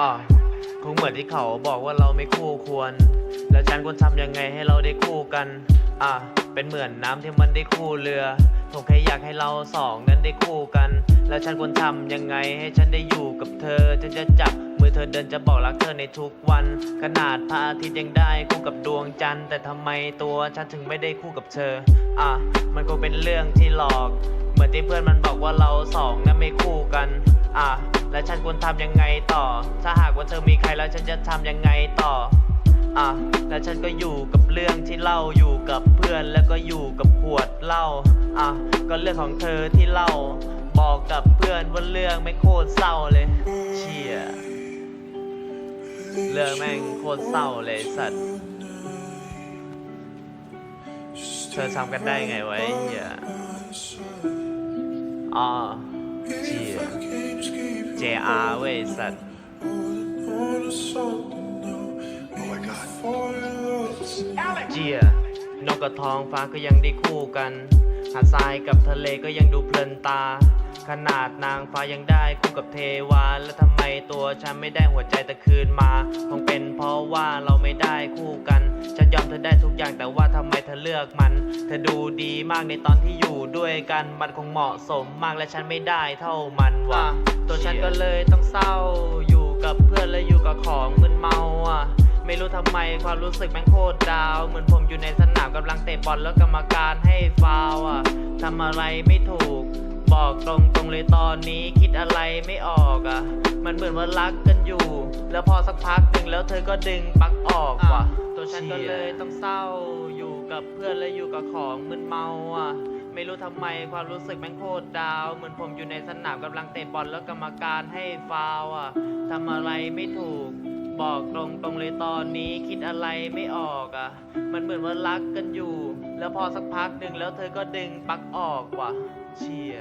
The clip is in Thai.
อ่าคงเหมือนที่เขาบอกว่าเราไม่คู่ควร แล้วฉันควรทำยังไงให้เราได้คู่กัน อ่าเป็นเหมือนน้ำที่มันได้คู่เรือ ผมแค่อยากให้เราสองนั้นได้คู่กัน แล้วฉันควรทำยังไงให้ฉันได้อยู่กับเธอ ฉันจะจับมือเธอเดินจะบอกรักเธอในทุกวัน ขนาดพระอาทิตย์ยังได้คู่กับดวงจันทร์แต่ทำไมตัวฉันถึงไม่ได้คู่กับเธอ อะ มันคงเป็นเรื่องที่หลอก เหมือนที่เพื่อนมันบอกว่าเราสองนั้นไม่คู่กัน อะ แล้วฉันควรทำยังไงต่อ ถ้าหากว่าเธอมีใครแล้วฉันจะทำยังไงต่ออะแล้วฉันก็อยู่กับเรื่องที่เล่าอยู่กับเพื่อนแล้วก็อยู่กับขวดเหล้าอะก็เรื่องของเธอที่เล่า บอกกับเพื่อนว่าเรื่องไม่โคตรเศร้าเลย เชี่ยเรื่องแม่งโคตรเศร้าเลยสัตว์เธอทำกันได้ไงวะไอ้เหี้ยอ๋อเชี่ย JR เว้ยสัตว์ Oh my god. เจียนกกับทองฟ้าก็ยังได้คู่กัน หาดทรายกับทะเลก็ยังดูเพลินตา ขนาดนางฟ้ายังได้คู่กับเทวา แล้วทำไมตัวฉันไม่ได้หัวใจแต่คืนมาคงเป็น ได้ทุกอย่างแต่ว่าทำไมเธอเลือกมัน เธอดูดีมากในตอนที่อยู่ด้วยกันมันคงเหมาะสมมากและฉันไม่ได้เท่ามันว่ะตัวฉันก็เลยต้องเศร้าอยู่กับเพื่อนและอยู่กับของมึนเมาอะไม่รู้ทำไมความรู้สึกแม่งโคตรดาว เหมือนผมอยู่ในสนามกำลังเตะบอลแล้วกรรมการให้ฟาวล์อะทำอะไรไม่ถูก บอกตรงๆเลยตอนนี้คิดอะไรไม่ออกอะ มันเหมือนว่ารักกันอยู่ แล้วพอสักพักหนึ่งแล้วเธอก็ดึงปลั๊กออกว่ะ ตัวฉันก็เลยต้องเศร้าอยู่กับเพื่อนและอยู่กับของมึนเมาอะ ไม่รู้ทำไมความรู้สึกแม่งโคตรดาว เหมือนผมอยู่ในสนามกำลังเตะบอลแล้วกรรมการให้ฟาวล์อะทำอะไรไม่ถูก บอกตรงๆเลยตอนนี้คิดอะไรไม่ออกอะ มันเหมือนว่ารักกันอยู่ แล้วพอสักพักหนึ่งแล้วเธอก็ดึงปลั๊กออกว่ะ เชีย